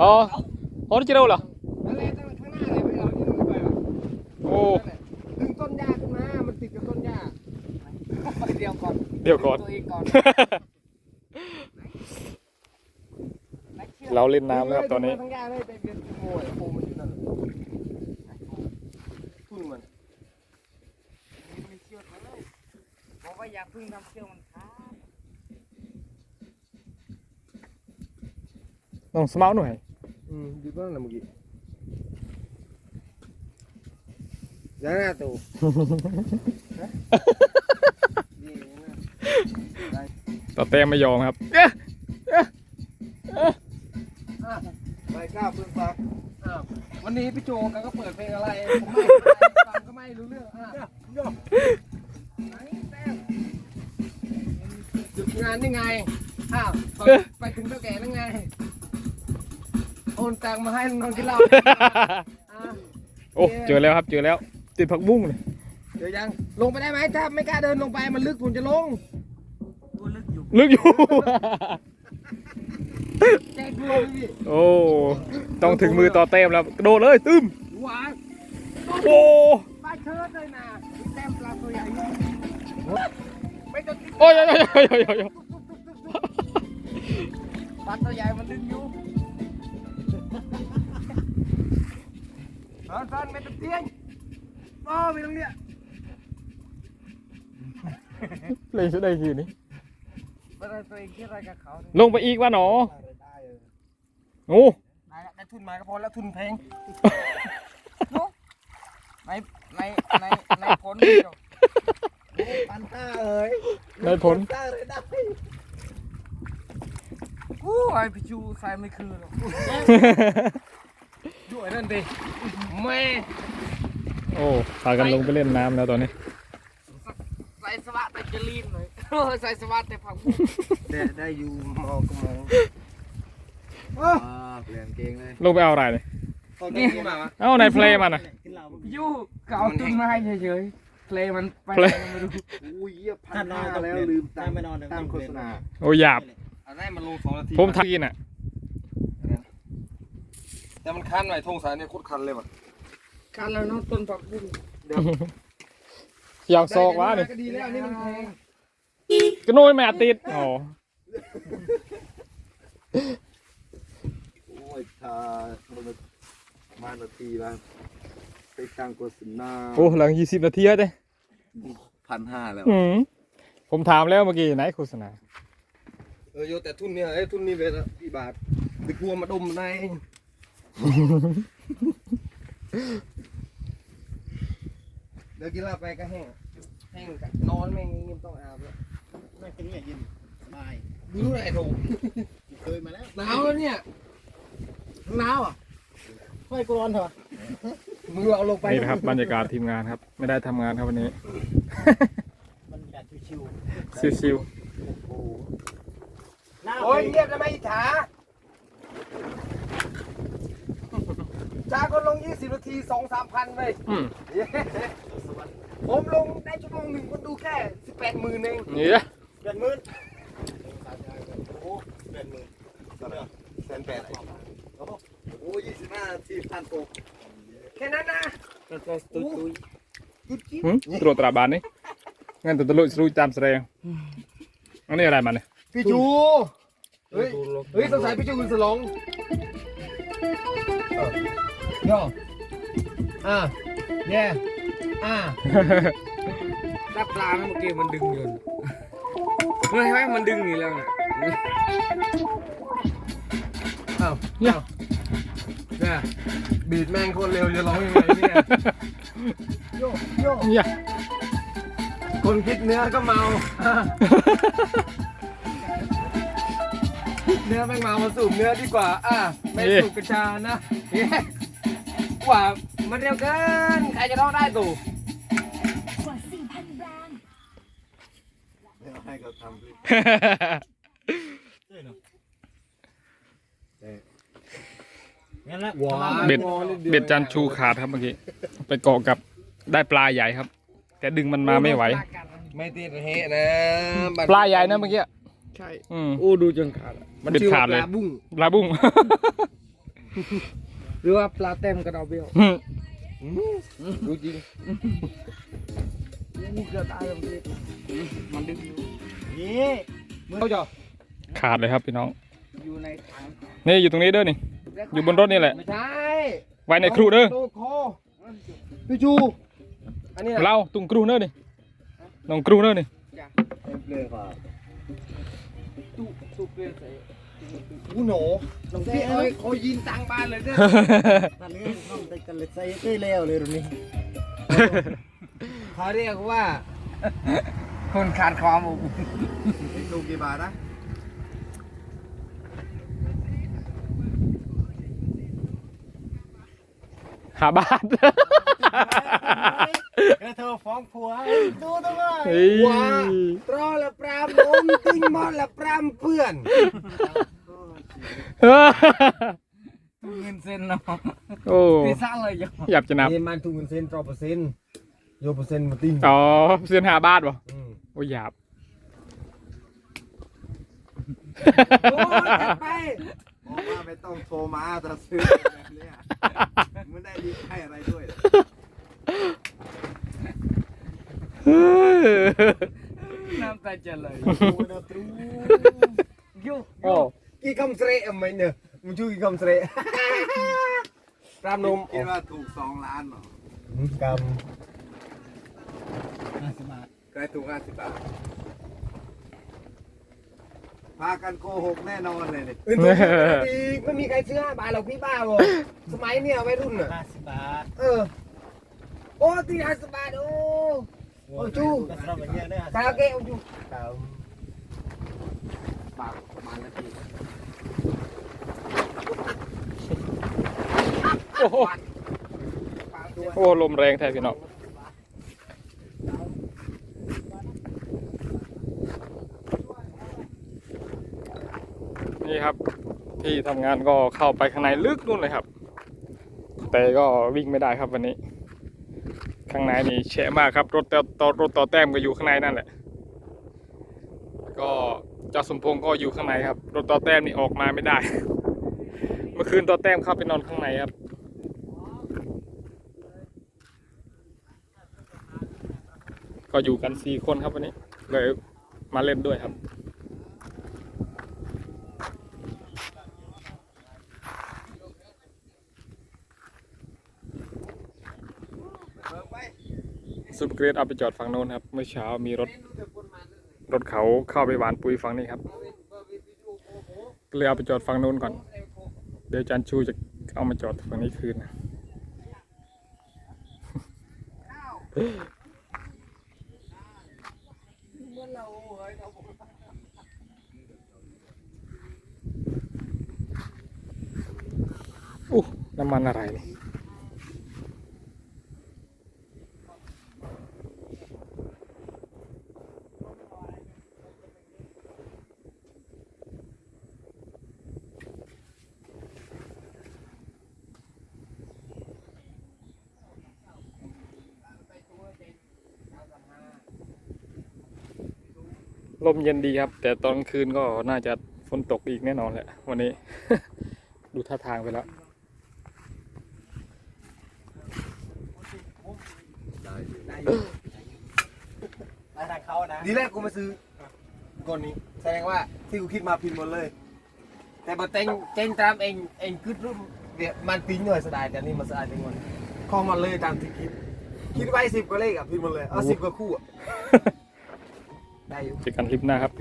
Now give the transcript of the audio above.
อ๋อออริจินอลเหรออะไรตั้งข้างหน้าเลยไม่เอาที่มันไปวะโอ้ดึงต้นหญ้าขึ้นมา มันติดกับต้นหญ้าเดียวก่อนเดี๋ยวก่อนตัวเองก่อนเราเล่นน้ำแล้วครับตอนนี้ทั้งหญ้าเลยไปเบียดโง่ไอ้โฟมมันอยู่นั่นน่ะทุ่นมันบอกว่าอย่าพึ่งทำเชือกมันขาด ต้องสมาร์ทหน่อยอืมอยู่ตรงนั้นนะเมื่อกี้ยังหน้าตู่นี่นะต่อแต้มไม่ยอมครับเอ๊ะไม่กล้าเพิ่งฟังอ้าววันนี้พี่โจกันก็เปิดเพลงอะไรผมไม่ฟังก็ไม่รู้เรื่องอะไหนแต้มหยุดงานนี่ไงอ้าวไปถึงเท่าแก่นั่นไง โอนตังค์มาให้นอนกินเหล้าอะโอ้เจอแล้วครับเจอแล้ว ติดผักบุ้งเลยเดี๋ยวยังลงไปได้ไหมถ้าไม่กล้าเดินลงไปมันลึกผมจะลงกูลึกอยู่ลึกอยู่ แจ้งกลัวพี่โอ้ต้องถึงมือต่อแต้มแล้วกระโดดเลยตึ้มหวานโอ้ปลาเชิดเลยนะมีแต้มปลาตัวใหญ่อยู่ไม่ต้องกินโอ้ยโอ้ยโอ้ยโอ้ยโอ้ยโอ้ยปลาตัวใหญ่มันดึงอยู่เอาซ่อนไม่ต้องเตียงโอ้ไม่ต้องเนี่ยเล่นสุดได้คืนนี้ไม่ได้ตัวเองคิดอะไรกับเขาเนี่ยลงไปอีกวะหนอโอ้ได้ละได้ทุนมาก็พอแล้วทุนแพงในในในในผลเดียวพันห้าเอ้ย ได้ผลได้เลยได้ กูไอพี่ชูใส่ไม่คืนหรอกด้วยนั่นดิแม่โอ้พากันลงไปเล่นน้ำแล้วตอนนี้ ใส่สวัสดิ์แต่จะลีนหน่อยโอ้ยใส่สวัสดิ์แต่ผักบุ้งได้ได้อยู่มอก็มองอ่าเปลี่ยนเกงเลยลงไปเอาอะไรเนี่ยนี่มาวะเอ้าในเพลย์มันอะกินเหล้าพี่ชูก็เอาตุ้นมาให้เฉยๆเพลงมันไปเพลงไหนไม่รู้อุ้ยเยี่ยพันถ้านอห้านต้องแล้วเปลี่ยนลืมถ้าตั้งไม่นอนต้องตั้งเปโฆลี่ยษนณาโอ้หยาบ อันนั้นมันลงสองนาทีผมทำกินอะ แต่มันคันหน่อยทงสายเนี่ยโคตรคันเลยว่ะการแล้วเน้องต้นผักบุ้งเดี๋ยวอยากซอกวะนี่ก็ดีแล้วนี่มันแพงกระโนยแม่ติดอ๋อโอ้ยถ้ามันมานาทีละไปตั้งโฆษณาโอ้หลังยี่สิบนาทีแล้วเด้พันห้าแล้วอืมผมถามแล้วเมื่อกี้ไหนโฆษณา เออโยแต่ทุนเนี่ยไอ้ทุนนี่เวละกี่บาทไปกลัวมาดมในเดี๋ยวกินเหล้าไปก็แห้งแห้งกับนอนไม่งี้ต้องอาบแล้วไม่เป็นเนี่ยเย็นสบายรู้ไหนถูกเคยมาแล้วหนาวแล้วเนี่ยหนาวอะค่อยกรอนเถอะมึงเราลงไปนี่นะครับบรรยากาศทีมงานครับ ไม่ได้ทำงานครับวันนี้มันแบบชิวชิวๆโอ้โหหน้า โอ้ยเงียบได้ไหมอิจฉาจากคนลง 20 นาที 2 3พันเลยๆอืม ผมลงได้ชั่วโมงหนึ่งคนดูแค่ 18หมื่นเองนี่นะเปลี่ยนหมื่นโอ้โหเปลี่ยนหมื่นแสนแปดโอ้ยี่สิบห้านาทีพันหกแค่นั้นนะก็ก็ตุยตุยจิ๊บจิ๊บหึตรวจตราบานนี่งั้นตัวตลุยสู้ตามแสดงอันนี้อะไรมันเนี่ยพี่จู เฮ้ย เฮ้ยสงสัยพี่จูคุณสลองเออย่ออ่าแย่อ่าได้ปลานะเมื่อกี้มันดึงอยู่น่ะเฮ้ยเฮ้ยมันดึงอยู่แล้วน่ะอ้าวเนี่ยเนี่ยบีดแม่งโคนเร็วจะร้องยังไงเนี่ยโยโยเนี่ยคนคิดเนื้อก็เมาอะ เนื้อแม่งเมามาสูบเนื้อดีกว่า อะไม่สูบกัญชานะเย้กว่ามันเร็วเกิน ใครจะร้องได้ตู่กว่า4,000แบรนด์เดี๋ยวให้เขาทำด้วยงั้นละว้าเบ็ดเบ็ดจันชูขาดครับเมื่อกี้ไปเกาะกับได้ปลาใหญ่ครับ แต่ดึงมันมาไม่ไหว ไม่ติดเหนะบัดปลาใหญ่นะเมื่อกี้ ใช่อืม โอ้ดูจนขาดอะเด็ดขาดเลยปลาบุ้งปลาบุ้ง หรือว่าปลาเต็มกระดาวเบี้ยวอืมดูจริงอู้เกือบตายแล้วพี่มันดึงอยู่นี่เขาจะขาดเลยครับพี่น้อง อยู่ในถังนี่อยู่ตรงนี้เด้อนี่ อยู่บนรถนี่แหละ ไม่ใช่ไว้ในครูเด้อโตคอพี่จูอันนี้นะเราตุงครูเด้อนี่น้องครูเด้อนี่ เปลือกอะ ตู้ตู้เปลี่ยนใส่กูหนูน้องพี่เอ้เอ้ยเขายินตังบ้านเลยเด้อนั่นเองทำแต่กันเลยใส่เต้ยแล้วเลยตรงนี้เขาเรียกว่า คนขาดความอบอุ่นดูกี่บาทนะหาบาท แล้วเธอฟ้องผัวดูตรงไหนเฮ้ยว้าตรอละปรามลมติ้งมอดละปรามเพื่อนเงินเซ็นเนาะโอ้พี่สร้างเลยยังอยากจะนับ เงินมันถูกเงินเซ็นตรอเปอร์เซ็นต์โยเปอร์เซ็นต์มาติ้งอ๋อเสียนหาบาทบ่อืมโอ้ยหยาบ โอ้ยจัดไปบอกว่าไม่ต้องโทรมาแต่ซื้อแบบเนี้ยไม่ได้ดีใครอะไรด้วย น้ำตาจะไหลโอ้ยนะตรูยุโอ้กี่คำเสะไหมเนี่ยมึงชื่อกี่คำเสะปรามนมคิดว่าถูกสองล้านเหรอกำใครถูกห้าสิบบาทพากันโกหกแน่นอนเลยเนี่ยอื่นถูกอีกไม่มีใครซื้อห้าบาทหรอกพี่บ้าบ่สมัยเนี่ยวัยรุ่นอะห้าสิบบาทเออโอ้ตีห้าสิบบาทโอ้ โอ้จูกระสอบแบบนี้ได้คาราโอเกะโอ้จูปาประมาณนาทีโอ้โหลมแรงแท้พี่น้องนี่ครับที่ทำงานก็เข้าไปข้างในลึกนู่นเลยครับ แต่ก็วิ่งไม่ได้ครับวันนี้ ข้างในนี่แฉะมากครับรถต่อต่รถต่อแต้มก็อยู่ข้างในนั่นแหละ ก็เจ้าสมพงษ์ก็อยู่ข้างในครับรถต่อแต้มนี่ออกมาไม่ได้ เมื่อคืนต่อแต้มเข้าไปนอนข้างในครับก็อยู่กันสี่คนครับวันนี้เลยมาเล่นด้วยครับ ซุปเกรดเอาไปจอดฝั่งโน้นครับ เมื่อเช้ามีรถรถเขาเข้าไปหวานปุ๋ยฝั่งนี้ครับก็เลยเอาไปจอดฝั่งโน้นก่อน เดี๋ยวจันชูจะเอามาจอดฝั่งนี้คืนนะอู้น้ำมันอะไรนี่ ลมเย็นดีครับ แต่ตอนคืนก็น่าจะฝนตกอีกแน่นอนแหละวันนี้ ดูท่าทางไปแล้วมาทางเขานะดีแรกกูมาซื้อก่อนนี้ แสดงว่าที่กูคิดมาผิดหมดเลย แต่พอเต็งเต็งตามเองเองคิดรูปเดี๋ยวมันปิ้งหน่อยสดายแต่นี่มันสดายทั้งหมดข้อมันเลยตามที่คิด คิดไว้สิบกว่าเลขอะผิดหมดเลยเอาสิบกว่าคู่อะ ได้อยู่ เจอกันคลิปหน้าครับ